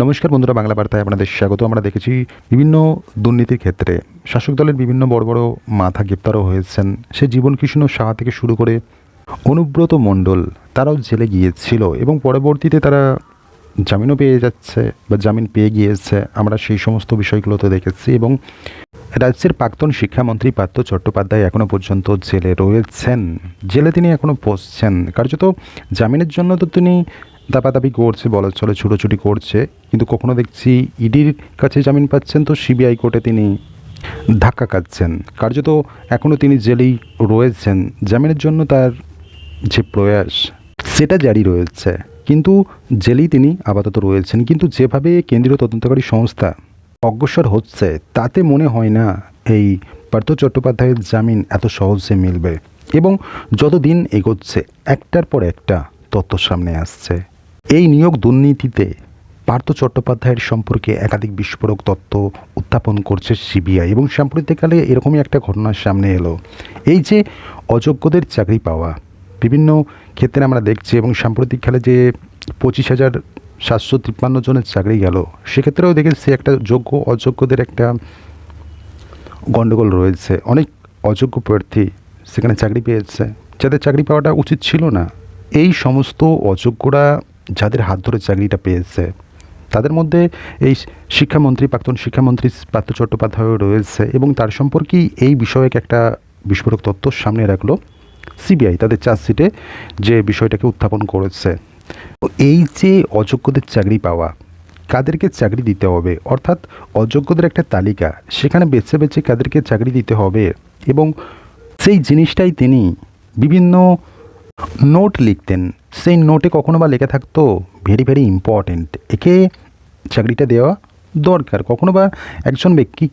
নমস্কার বন্ধুরা, বাংলা বার্তায় আপনাদের স্বাগত। আমরা দেখেছি বিভিন্ন দুর্নীতির ক্ষেত্রে শাসক দলের বিভিন্ন বড় বড় মাথা গ্রেপ্তারও হয়েছেন। সে জীবন কৃষ্ণ সাহা থেকে শুরু করে অনুব্রত মণ্ডল তারাও জেলে গিয়েছিল এবং পরবর্তীতে তারা জামিনও পেয়ে যাচ্ছে বা জামিন পেয়ে গিয়েছে। আমরা সেই সমস্ত বিষয়গুলো তো দেখেছি এবং রাজ্যের প্রাক্তন শিক্ষামন্ত্রী পার্থ চট্টোপাধ্যায় এখনও পর্যন্ত জেলে রয়েছেন। জেলে তিনি এখনও বসছেন কার্যত জামিনের জন্য তো তিনি দাপাদাপি করছে, বলা চলে, ছুটোছুটি করছে, কিন্তু কখনো দেখছি ইডির কাছে জামিন পাচ্ছেন তো সিবিআই কোর্টে তিনি ধাক্কা খাচ্ছেন। কার্যত এখনও তিনি জেলেই রয়েছেন, জামিনের জন্য তার যে প্রয়াস, সেটা জারি রয়েছে। কিন্তু জেলেই তিনি আপাতত রয়েছেন, কিন্তু যেভাবে কেন্দ্রীয় তদন্তকারী সংস্থা অগ্রসর হচ্ছে, তাতে মনে হয় না এই পার্থ চট্টোপাধ্যায়ের জামিন এত সহজে মিলবে। এবং যত দিন এগোচ্ছে, একটার পর একটা তথ্য সামনে আসছে। এই নিয়োগ দুর্নীতিতে পার্থ চট্টোপাধ্যায়ের সম্পর্কে একাধিক বিস্ফোরক তথ্য উত্থাপন করছে সিবিআই এবং সাম্প্রতিককালে এরকমই একটা ঘটনা সামনে এলো। এই যে অযোগ্যদের চাকরি পাওয়া, বিভিন্ন ক্ষেত্রে আমরা দেখছি এবং সাম্প্রতিককালে যে পঁচিশ হাজার সাতশো তিপ্পান্ন জনের চাকরি গেল, সেক্ষেত্রেও দেখেছি একটা যোগ্য, অযোগ্যদের একটা গণ্ডগোল রয়েছে। অনেক অযোগ্য প্রার্থী সেখানে চাকরি পেয়েছে। যাদের চাকরি পাওয়াটা উচিত ছিল না। এই সমস্ত অযোগ্যরা যাদের হাত ধরে চাকরিটা পেয়েছে, তাদের মধ্যে এই শিক্ষামন্ত্রী, প্রাক্তন শিক্ষামন্ত্রী পার্থ চট্টোপাধ্যায়ও রয়েছে এবং তার সম্পর্কেই এই বিষয়ক একটা বিস্ফোরক তথ্য সামনে রাখল সিবিআই, তাদের চার্জশিটে যে বিষয়টাকে উত্থাপন করেছে। এই যে অযোগ্যদের চাকরি পাওয়া, কাদেরকে চাকরি দিতে হবে, অর্থাৎ অযোগ্যদের একটা তালিকা, সেখানে বেছে বেছে কাদেরকে চাকরি দিতে হবে এবং সেই জিনিসটাই তিনি বিভিন্ন নোট লিখতেন। সেই নোটে কখনো বা লেখা থাকতো ভেরি ভেরি ইম্পর্ট্যান্ট একে চাকরিটা দেওয়া দরকার। কখনো বা একজন ব্যক্তি,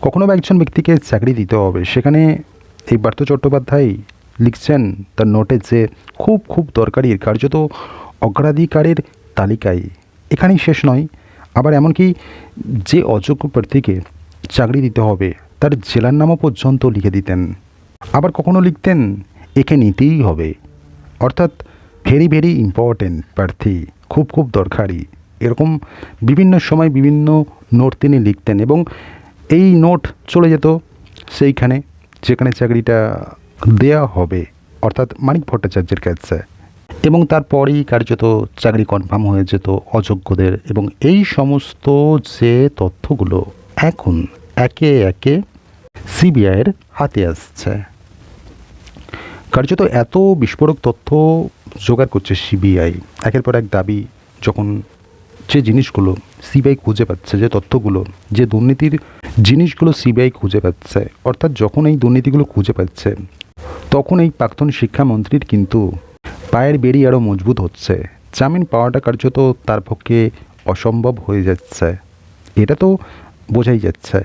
কখনো বা একজন ব্যক্তিকে চাকরি দিতে হবে। সেখানে এই পার্থ চট্টোপাধ্যায় লিখছেন, তার নোটে যে খুব খুব দরকারি, কার্যত অগ্রাধিকারের তালিকায়। এখানেই শেষ নয়। আবার এমনকি যে অযোগ্য প্রার্থীকে চাকরি দিতে হবে, তার জেলার নামও পর্যন্ত লিখে দিতেন। আবার কখনো লিখতেন একে নিতেই হবে। অর্থাৎ ভেরি ভেরি ইম্পর্ট্যান্ট প্রার্থী, খুব খুব দরকারি। এরকম বিভিন্ন সময় বিভিন্ন নোট তিনি লিখতেন এবং এই নোট চলে যেত সেইখানে, যেখানে চাকরিটা দেয়া হবে, অর্থাৎ মানিক ভট্টাচার্যের কাছে। এবং তারপরেই কার্যত চাকরি কনফার্ম হয়ে যেত অযোগ্যদের এবং এই সমস্ত যে তথ্যগুলো এখন একে একে সিবিআইয়ের হাতে আসছে। কার্যত এত বিস্ফোরক তথ্য জোগাড় করছে সিবিআই। একের পর এক দাবি যখন যে জিনিসগুলো সিবিআই খুঁজে পাচ্ছে, যে তথ্যগুলো, যে দুর্নীতির জিনিসগুলো সিবিআই খুঁজে পাচ্ছে, অর্থাৎ যখন এই দুর্নীতিগুলো খুঁজে পাচ্ছে, তখন এই প্রাক্তন শিক্ষামন্ত্রীর কিন্তু পায়ের বেরি আরও মজবুত হচ্ছে। জামিন পাওয়াটা কার্যত তার পক্ষে অসম্ভব হয়ে যাচ্ছে। এটা তো বোঝাই যাচ্ছে।